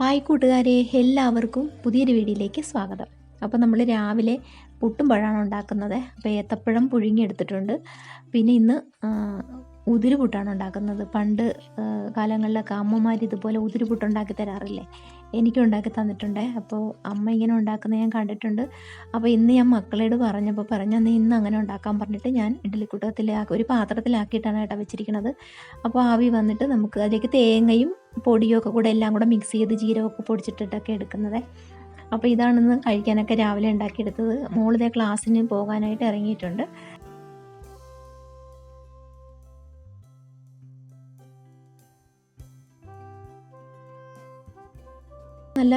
Hi കൂട്ടുകാരെ എല്ലാവർക്കും പുതിയൊരു വീഡിയോയിലേക്ക് സ്വാഗതം. അപ്പോൾ നമ്മൾ രാവിലെ പുട്ടും പഴമാണ് ഉണ്ടാക്കുന്നത്. അപ്പോൾ ഏത്തപ്പഴം പുഴുങ്ങിയെടുത്തിട്ടുണ്ട് പിന്നെ ഇന്ന് ആ, ഉതിര് പുട്ടാണ് ഉണ്ടാക്കുന്നത്. പണ്ട് കാലങ്ങളിലൊക്കെ അമ്മമാർ ഇതുപോലെ ഉതിരിപുട്ട് ഉണ്ടാക്കി തരാറില്ലേ? എനിക്കും ഉണ്ടാക്കി തന്നിട്ടുണ്ട്. അപ്പോൾ അമ്മ ഇങ്ങനെ ഉണ്ടാക്കുന്ന ഞാൻ കണ്ടിട്ടുണ്ട്. അപ്പോൾ ഇന്ന് ഞാൻ മക്കളോട് പറഞ്ഞപ്പോൾ പറഞ്ഞു നീ ഇന്ന് അങ്ങനെ ഉണ്ടാക്കാൻ പറഞ്ഞിട്ട് ഞാൻ ഇഡ്ഡലിക്കുട്ടത്തിലാക്കി ഒരു പാത്രത്തിലാക്കിയിട്ടാണ് ഏട്ടാ വെച്ചിരിക്കുന്നത്. അപ്പോൾ ആവി വന്നിട്ട് നമുക്ക് അതിലേക്ക് തേങ്ങയും പൊടിയൊക്കെ കൂടെ എല്ലാം കൂടെ മിക്സ് ചെയ്ത് ജീരകമൊക്കെ പൊടിച്ചിട്ടിട്ടൊക്കെ എടുക്കുന്നത്. അപ്പോൾ ഇതാണെന്ന് കഴിക്കാനൊക്കെ രാവിലെ ഉണ്ടാക്കിയെടുത്തത്. മോളിതേ ക്ലാസ്സിന് പോകാനായിട്ട് ഇറങ്ങിയിട്ടുണ്ട്. നല്ല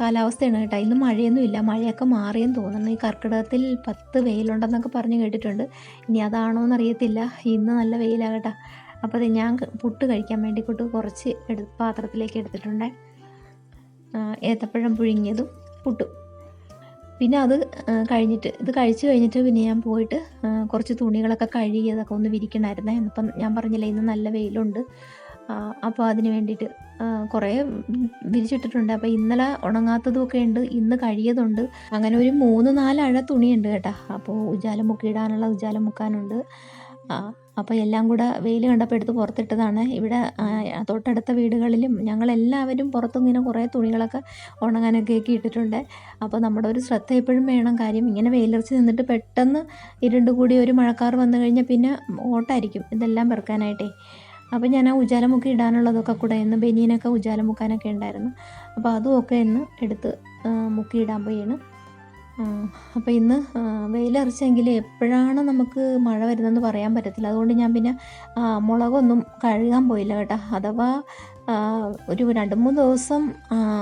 കാലാവസ്ഥയാണ് കേട്ടോ. ഇന്ന് മഴയൊന്നും ഇല്ല. മഴയൊക്കെ മാറിയെന്ന് തോന്നുന്നു. ഈ കർക്കിടകത്തിൽ പത്ത് വെയിലുണ്ടെന്നൊക്കെ പറഞ്ഞ് കേട്ടിട്ടുണ്ട്. ഇനി അതാണോ എന്നറിയത്തില്ല ഇന്ന് നല്ല വെയിലാകട്ടെ അപ്പോൾ അത് ഞാൻ പുട്ട് കഴിക്കാൻ വേണ്ടി കൂട്ട് കുറച്ച് എടു പാത്രത്തിലേക്ക് എടുത്തിട്ടുണ്ട്. ഏത്തപ്പഴം പുഴുങ്ങിയതും പുട്ടും. പിന്നെ അത് കഴിഞ്ഞിട്ട് ഇത് കഴിച്ച് കഴിഞ്ഞിട്ട് പിന്നെ ഞാൻ പോയിട്ട് കുറച്ച് തുണികളൊക്കെ കഴുകിയതൊക്കെ ഒന്ന് വിരിക്കണമായിരുന്നേ അപ്പം ഞാൻ പറഞ്ഞില്ലേ ഇന്ന് നല്ല വെയിലുണ്ട്. അപ്പോൾ അതിന് വേണ്ടിയിട്ട് കുറേ വിരിച്ചിട്ടിട്ടുണ്ട്. അപ്പോൾ ഇന്നലെ ഉണങ്ങാത്തതുമൊക്കെ ഉണ്ട് ഇന്ന് കഴിയതുണ്ട്. അങ്ങനെ ഒരു മൂന്ന് നാല് അഴ തുണിയുണ്ട് കേട്ടോ. അപ്പോൾ ഉജാല മുക്കിയിടാനുള്ള ഉജാല മുക്കാനുണ്ട്. അപ്പോൾ എല്ലാം കൂടെ വെയിൽ കണ്ടപ്പോൾ എടുത്ത് പുറത്തിട്ടതാണ്. ഇവിടെ തൊട്ടടുത്ത വീടുകളിലും ഞങ്ങളെല്ലാവരും പുറത്തും ഇങ്ങനെ കുറേ തുണികളൊക്കെ ഉണങ്ങാനൊക്കെ ആക്കി ഇട്ടിട്ടുണ്ട്. അപ്പോൾ നമ്മുടെ ഒരു ശ്രദ്ധ എപ്പോഴും വേണം കാര്യം. ഇങ്ങനെ വെയിലിറച്ച് നിന്നിട്ട് പെട്ടെന്ന് ഇരുണ്ട് കൂടി ഒരു മഴക്കാർ വന്നു കഴിഞ്ഞാൽ പിന്നെ ഓട്ടായിരിക്കും. ഇതെല്ലാം പെറുക്കാനായിട്ടേ. അപ്പോൾ ഞാൻ ആ ഉജാലമുക്കി ഇടാനുള്ളതൊക്കെ കൂടെ ഇന്ന് ബനിയനൊക്കെ ഉജാലമുക്കാനൊക്കെ ഉണ്ടായിരുന്നു അപ്പോൾ അതും ഒക്കെ ഇന്ന് എടുത്ത് മുക്കി ഇടാൻ പോയാണ്. അപ്പോൾ ഇന്ന് വെയിലറിച്ചെങ്കിൽ എപ്പോഴാണ് നമുക്ക് മഴ വരുന്നതെന്ന് പറയാൻ പറ്റത്തില്ല. അതുകൊണ്ട് ഞാൻ പിന്നെ മുളകൊന്നും കഴുകാൻ പോയില്ല കേട്ടോ. അഥവാ ഒരു രണ്ട് മൂന്ന് ദിവസം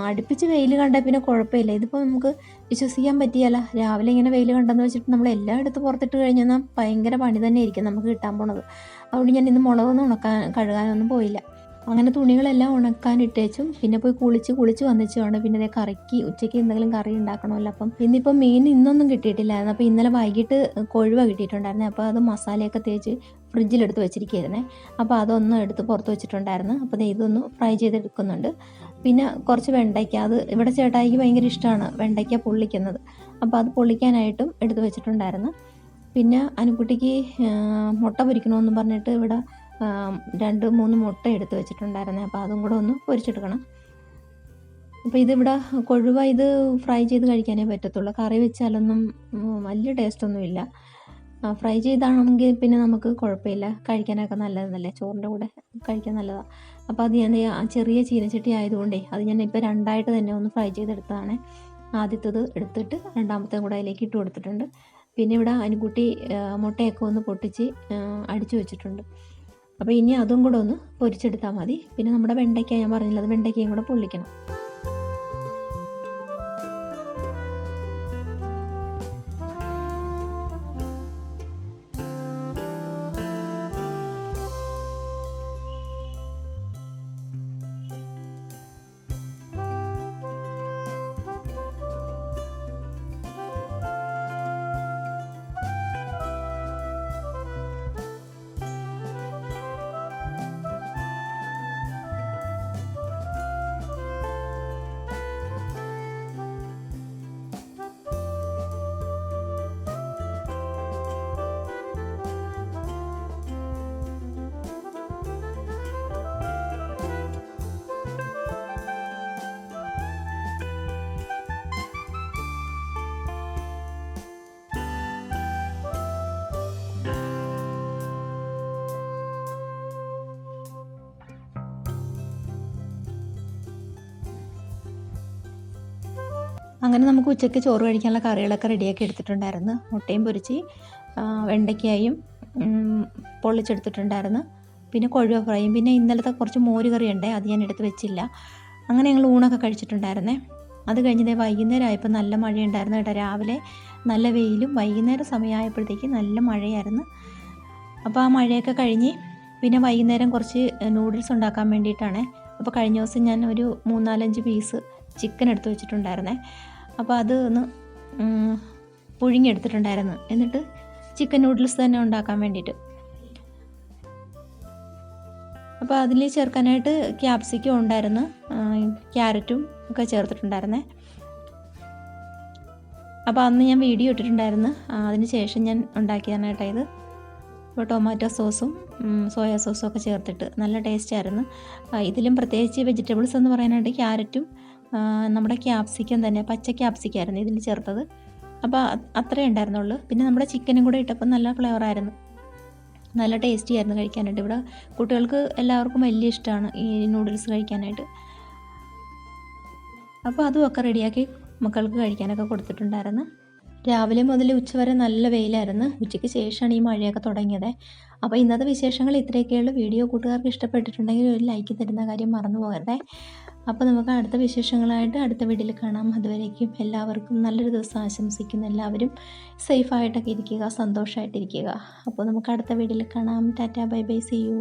അടുപ്പിച്ച് വെയിൽ കണ്ടാൽ പിന്നെ കുഴപ്പമില്ല. ഇതിപ്പോൾ നമുക്ക് വിശ്വസിക്കാൻ പറ്റിയല്ല. രാവിലെ ഇങ്ങനെ വെയിൽ കണ്ടെന്ന് വെച്ചിട്ട് നമ്മൾ എടുത്ത് പുറത്തിട്ട് കഴിഞ്ഞാൽ ഭയങ്കര പണി തന്നെ ആയിരിക്കും നമുക്ക് കിട്ടാൻ പോണത്. അതുകൊണ്ട് ഞാൻ ഇന്ന് മുളകൊന്നും ഉണക്കാൻ കഴുകാനൊന്നും പോയില്ല. അങ്ങനെ തുണികളെല്ലാം ഉണക്കാൻ ഇട്ടേച്ചും പിന്നെ പോയി കുളിച്ച് കുളിച്ച് വന്നിച്ചുമാണ് പിന്നെ അതേ കറിക്ക് ഉച്ചയ്ക്ക് എന്തെങ്കിലും കറി ഉണ്ടാക്കണമല്ലോ. അപ്പം ഇന്നിപ്പം മീൻ ഇന്നൊന്നും കിട്ടിയിട്ടില്ലായിരുന്നു. അപ്പോൾ ഇന്നലെ വൈകിട്ട് കൊഴുവ കിട്ടിയിട്ടുണ്ടായിരുന്നു. അപ്പോൾ അത് മസാലയൊക്കെ തേച്ച് ഫ്രിഡ്ജിലെടുത്ത് വെച്ചിരിക്കുകയായിരുന്നേ അപ്പോൾ അതൊന്നും എടുത്ത് പുറത്ത് വെച്ചിട്ടുണ്ടായിരുന്നു. അപ്പോൾ ഇതൊന്ന് ഫ്രൈ ചെയ്തെടുക്കുന്നുണ്ട്. പിന്നെ കുറച്ച് വെണ്ടയ്ക്ക. അത് ഇവിടെ ചേട്ടായിക്ക് ഭയങ്കര ഇഷ്ടമാണ് വെണ്ടയ്ക്ക പൊള്ളിക്കുന്നത്. അപ്പോൾ അത് പൊള്ളിക്കാനായിട്ടും എടുത്ത് വെച്ചിട്ടുണ്ടായിരുന്നു. പിന്നെ അനുക്കുട്ടിക്ക് മുട്ട പൊരിക്കണമെന്ന് പറഞ്ഞിട്ട് ഇവിടെ രണ്ട് മൂന്ന് മുട്ട എടുത്ത് വെച്ചിട്ടുണ്ടായിരുന്നേ. അപ്പോൾ അതും കൂടെ ഒന്ന് പൊരിച്ചെടുക്കണം. അപ്പോൾ ഇതിവിടെ കൊഴുവ ഇത് ഫ്രൈ ചെയ്ത് കഴിക്കാനേ പറ്റത്തുള്ളൂ. കറി വെച്ചാലൊന്നും വലിയ ടേസ്റ്റൊന്നുമില്ല. ഫ്രൈ ചെയ്താണെങ്കിൽ പിന്നെ നമുക്ക് കുഴപ്പമില്ല. കഴിക്കാനൊക്കെ നല്ലതെന്നല്ലേ ചോറിന്റെ കൂടെ കഴിക്കാൻ നല്ലതാണ് അപ്പോൾ അത് ഞാൻ ചെറിയ ചീനച്ചട്ടി ആയതുകൊണ്ടേ അത് ഞാൻ ഇപ്പോൾ രണ്ടായിട്ട് തന്നെ ഒന്ന് ഫ്രൈ ചെയ്തെടുത്തതാണ്. ആദ്യത്തത് എടുത്തിട്ട് രണ്ടാമത്തെ കൂടെ അതിലേക്ക് ഇട്ട് കൊടുത്തിട്ടുണ്ട്. പിന്നെ ഇവിടെ അനുകുട്ടി മുട്ടയൊക്കെ ഒന്ന് പൊട്ടിച്ച് അടിച്ചു വെച്ചിട്ടുണ്ട്. അപ്പോൾ ഇനി അതും കൂടെ ഒന്ന് പൊരിച്ചെടുത്താൽ മതി. പിന്നെ നമ്മുടെ വെണ്ടയ്ക്ക ഞാൻ പറഞ്ഞില്ല അത് വെണ്ടയ്ക്കയും കൂടെ പൊള്ളിക്കണം. അങ്ങനെ നമുക്ക് ഉച്ചയ്ക്ക് ചോറ് കഴിക്കാനുള്ള കറികളൊക്കെ റെഡിയാക്കി എടുത്തിട്ടുണ്ടായിരുന്നു. മുട്ടയും പൊരിച്ച് വെണ്ടയ്ക്കായും പൊള്ളിച്ചെടുത്തിട്ടുണ്ടായിരുന്നു. പിന്നെ കൊഴുവ ഫ്രൈയും. പിന്നെ ഇന്നലത്തെ കുറച്ച് മോര് കറി ഉണ്ട് അത് ഞാൻ എടുത്ത് വെച്ചില്ല. അങ്ങനെ ഞങ്ങൾ ഊണൊക്കെ കഴിച്ചിട്ടുണ്ടായിരുന്നേ. അത് കഴിഞ്ഞതേ വൈകുന്നേരം ആയപ്പോൾ നല്ല മഴയുണ്ടായിരുന്നു കേട്ടോ. രാവിലെ നല്ല വെയിലും വൈകുന്നേരം സമയമായപ്പോഴത്തേക്ക് നല്ല മഴയായിരുന്നു. അപ്പോൾ ആ മഴയൊക്കെ കഴിഞ്ഞ് പിന്നെ വൈകുന്നേരം കുറച്ച് നൂഡിൽസ് ഉണ്ടാക്കാൻ വേണ്ടിയിട്ടാണ്. അപ്പോൾ കഴിഞ്ഞ ദിവസം ഞാൻ ഒരു മൂന്നാലഞ്ച് പീസ് ചിക്കൻ എടുത്ത് വെച്ചിട്ടുണ്ടായിരുന്നേ. അപ്പോൾ അത് ഒന്ന് പുഴുങ്ങിയെടുത്തിട്ടുണ്ടായിരുന്നു. എന്നിട്ട് ചിക്കൻ നൂഡിൽസ് തന്നെ ഉണ്ടാക്കാൻ വേണ്ടിയിട്ട്. അപ്പോൾ അതിൽ ചേർക്കാനായിട്ട് ക്യാപ്സിക്കം ഉണ്ടായിരുന്നു ക്യാരറ്റും ഒക്കെ ചേർത്തിട്ടുണ്ടായിരുന്നേ. അപ്പോൾ അന്ന് ഞാൻ വീഡിയോ ഇട്ടിട്ടുണ്ടായിരുന്നു അതിന് ശേഷം ഞാൻ ഉണ്ടാക്കിയതാണ് കേട്ടോ അപ്പോൾ ടൊമാറ്റോ സോസും സോയാ സോസും ഒക്കെ ചേർത്തിട്ട് നല്ല ടേസ്റ്റ് ആയിരുന്നു. ഇതിലും പ്രത്യേകിച്ച് വെജിറ്റബിൾസ് എന്ന് പറയാനായിട്ട് ക്യാരറ്റും നമ്മുടെ ക്യാപ്സിക്കം തന്നെ പച്ച ക്യാപ്സിക്കായിരുന്നു ഇതിൽ ചേർത്തത്. അപ്പോൾ അത്രേ ഉണ്ടായിരുന്നുള്ളൂ. പിന്നെ നമ്മുടെ ചിക്കനും കൂടെ ഇട്ടപ്പോൾ നല്ല ഫ്ലേവറായിരുന്നു നല്ല ടേസ്റ്റി ആയിരുന്നു കഴിക്കാനായിട്ട്. ഇവിടെ കുട്ടികൾക്ക് എല്ലാവർക്കും വലിയ ഇഷ്ടമാണ് ഈ നൂഡിൽസ് കഴിക്കാനായിട്ട്. അപ്പോൾ അതുമൊക്കെ റെഡിയാക്കി മക്കൾക്ക് കഴിക്കാനൊക്കെ കൊടുത്തിട്ടുണ്ടായിരുന്നു. രാവിലെ മുതൽ ഉച്ചവരെ നല്ല വെയിലായിരുന്നു. ഉച്ചയ്ക്ക് ശേഷമാണ് ഈ മഴയൊക്കെ തുടങ്ങിയത്. അപ്പോൾ ഇന്നത്തെ വിശേഷങ്ങൾ ഇത്രയൊക്കെയുള്ളൂ. വീഡിയോ കൂട്ടുകാർക്ക് ഇഷ്ടപ്പെട്ടിട്ടുണ്ടെങ്കിൽ ഒരു ലൈക്ക് തരുന്ന കാര്യം മറന്നു പോകരുതേ. അപ്പോൾ നമുക്ക് അടുത്ത വിശേഷങ്ങളായിട്ട് അടുത്ത വീട്ടിൽ കാണാം. അതുവരേക്കും എല്ലാവർക്കും നല്ലൊരു ദിവസം ആശംസിക്കുന്നു. എല്ലാവരും സേഫായിട്ടൊക്കെ ഇരിക്കുക സന്തോഷമായിട്ടിരിക്കുക അപ്പോൾ നമുക്ക് അടുത്ത വീട്ടിൽ കാണാം. Tata bye bye see you